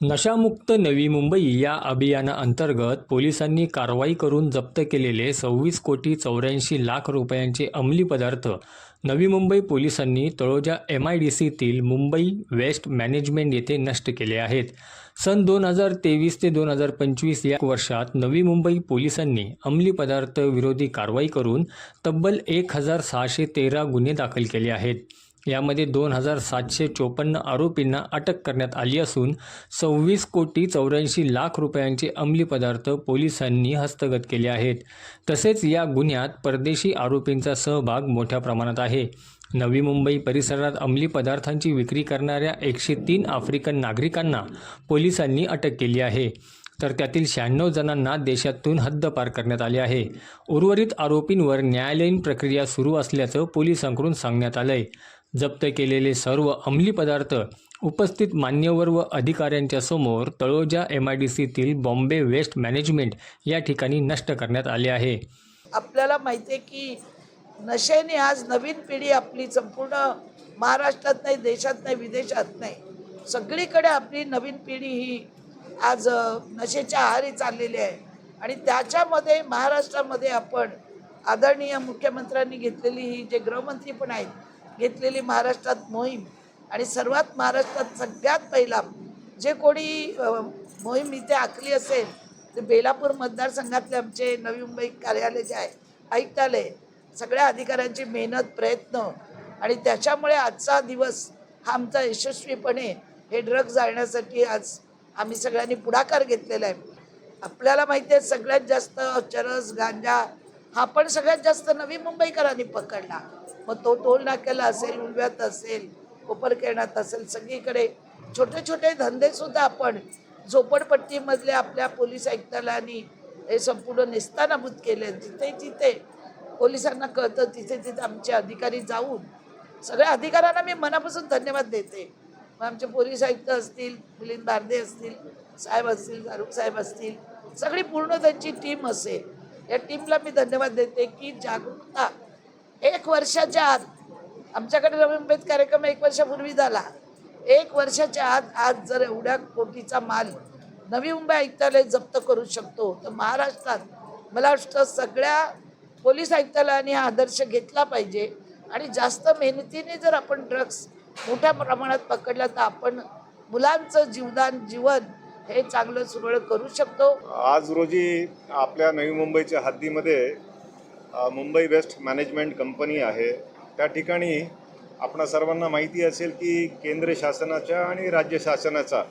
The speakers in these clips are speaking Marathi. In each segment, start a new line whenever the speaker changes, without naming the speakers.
नशामुक्त नवी मुंबई या अभियानाअंतर्गत पोलिसांनी कारवाई करून जप्त केलेले सव्वीस कोटी चौऱ्याऐंशी लाख रुपयांचे अंमली पदार्थ नवी मुंबई पोलिसांनी तळोजा एम आय डी सीतील मुंबई वेस्ट मॅनेजमेंट येथे नष्ट केले आहेत. सन दोन हजार तेवीस ते दोन हजार पंचवीस या वर्षात नवी मुंबई पोलिसांनी अंमली पदार्थ विरोधी कारवाई करून तब्बल एक हजार सहाशे तेरा गुन्हे दाखल केले आहेत. यामध्ये दोन हजार सातशे चोपन्न आरोपींना अटक करण्यात आली असून सव्वीस कोटी चौऱ्याऐंशी लाख रुपयांचे अंमली पदार्थ पोलिसांनी हस्तगत केले आहेत. तसेच या गुन्ह्यात परदेशी आरोपींचा सहभाग मोठ्या प्रमाणात आहे. नवी मुंबई परिसरात अंमली पदार्थांची विक्री करणाऱ्या एकशे तीन आफ्रिकन नागरिकांना पोलिसांनी अटक केली आहे. तर त्यातील शहाण्णव जणांना देशातून हद्दपार करण्यात आले आहे. उर्वरित आरोपींवर न्यायालयीन प्रक्रिया सुरू असल्याचं पोलिसांकडून सांगण्यात आलं आहे जप्त केलेले सर्व अंमली पदार्थ उपस्थित मान्यवर व अधिकाऱ्यांच्या समोर तळोजा एम आय डी सीतील बॉम्बे वेस्ट मॅनेजमेंट या ठिकाणी नष्ट करण्यात आले आहे.
आपल्याला माहिती आहे की नशेने आज नवीन पिढी आपली संपूर्ण महाराष्ट्रात नाही देशात नाही विदेशात नाही. सगळीकडे आपली नवीन पिढी ही आज नशेच्या आहारी चाललेली आहे. आणि त्याच्यामध्ये महाराष्ट्रामध्ये आपण आदरणीय मुख्यमंत्र्यांनी घेतलेली ही जे गृहमंत्री पण आहेत घेतलेली महाराष्ट्रात मोहीम आणि सर्वात महाराष्ट्रात सगळ्यात पहिला जे कोणी मोहीम इथे आखली असेल ते बेलापूर मतदारसंघातले आमचे नवी मुंबई कार्यालय जे आहे आयुक्तालय सगळ्या अधिकाऱ्यांची मेहनत प्रयत्न आणि त्याच्यामुळे आजचा दिवस हा आमचा यशस्वीपणे हे ड्रग जाळण्यासाठी आज आम्ही सगळ्यांनी पुढाकार घेतलेला आहे. आपल्याला माहिती आहे सगळ्यात जास्त चरस गांजा हा पण सगळ्यात जास्त नवी मुंबईकरांनी पकडला. मग तो टोल नाक्याला असेल उलव्यात असेल कोपरकेरणात असेल सगळीकडे छोटे छोटे धंदेसुद्धा आपण झोपडपट्टीमधले आपल्या पोलीस आयुक्तालयानी हे संपूर्ण निस्तानाभूत केले. जिथे जिथे पोलिसांना कळतं तिथे तिथे आमचे अधिकारी जाऊन सगळ्या अधिकाऱ्यांना मी मनापासून धन्यवाद देते. मग आमचे पोलीस आयुक्त असतील मिलिंद बारदे असतील साहेब असतील फारुख साहेब असतील सगळी पूर्ण त्यांची टीम असेल. या टीमला मी धन्यवाद देते की जागरूकता. एक वर्षाच्या आत आमच्याकडे नवी मुंबईत कार्यक्रम एक वर्षापूर्वी झाला. एक वर्षाच्या आत आज जर एवढ्या कोटीचा माल नवी मुंबई आयुक्तालय जप्त करू शकतो तर महाराष्ट्रात मला वाटतं सगळ्या पोलीस आयुक्तालयाने हा आदर्श घेतला पाहिजे. आणि जास्त मेहनतीने जर आपण ड्रग्स मोठ्या प्रमाणात पकडला तर आपण मुलांचं जीवदान जीवन हे चांगलं सुरळ करू शकतो.
आज रोजी आपल्या नवी मुंबईच्या हद्दीमध्ये मुंबई वेस्ट मॅनेजमेंट कंपनी आहे. त्या ठिकाणी आपणा सर्वांना माहिती असेल की केंद्र शासनाच्या आणि राज्य शासनाचा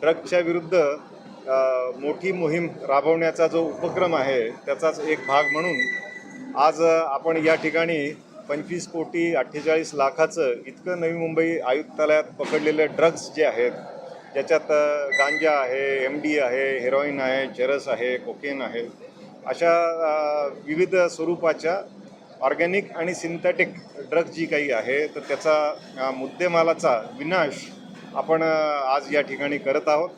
ड्रग्सच्या विरुद्ध मोठी मोहीम राबवण्याचा जो उपक्रम आहे त्याचाच एक भाग म्हणून आज आपण या ठिकाणी पंचवीस कोटी अठ्ठेचाळीस लाखाचं इतकं नवी मुंबई आयुक्तालयात पकडलेले ड्रग्ज जे आहेत ज्याच्यात गांजा आहे एम डी आहे हेरोईन आहे चरस आहे कोकेन आहे अशा विविध स्वरूपाच्या ऑर्गॅनिक आणि सिंथेटिक ड्रग जी काही आहे तर त्याचा मुद्देमालाचा विनाश आपण आज या ठिकाणी करत आहोत.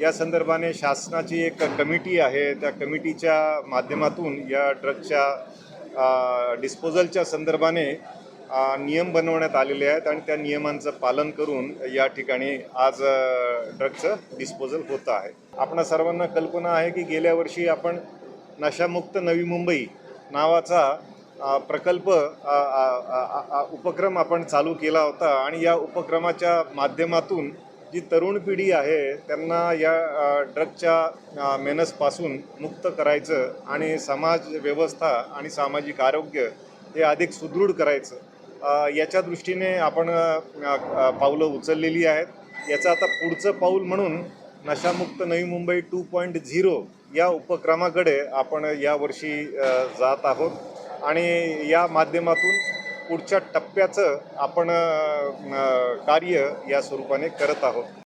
या संदर्भाने शासनाची एक कमिटी आहे त्या कमिटीच्या माध्यमातून या ड्रगच्या डिस्पोजलच्या संदर्भाने नियम बनवण्यात आलेले आहेत आणि त्या नियमांचं पालन करून या ठिकाणी आज ड्रगचं डिस्पोजल होतं आहे. आपणा सर्वांना कल्पना आहे की गेल्या वर्षी आपण नशामुक्त नवी मुंबई नावाचा प्रकल्प उपक्रम आपण चालू केला होता आणि या उपक्रमाच्या माध्यमातून जी तरुण पिढी आहे त्यांना या ड्रगच्या मेनसपासून मुक्त करायचं आणि समाज व्यवस्था आणि सामाजिक आरोग्य हे अधिक सुदृढ करायचं. याच्या दृष्टीने आपण पावलं उचललेली आहेत. याचं आता पुढचं पाऊल म्हणून नशामुक्त Navi Mumbai two point zero या उपक्रमाकडे आपण यावर्षी जात आहोत. आणि या माध्यमातून पुढच्या टप्प्याचं आपण कार्य या स्वरूपाने करत आहोत.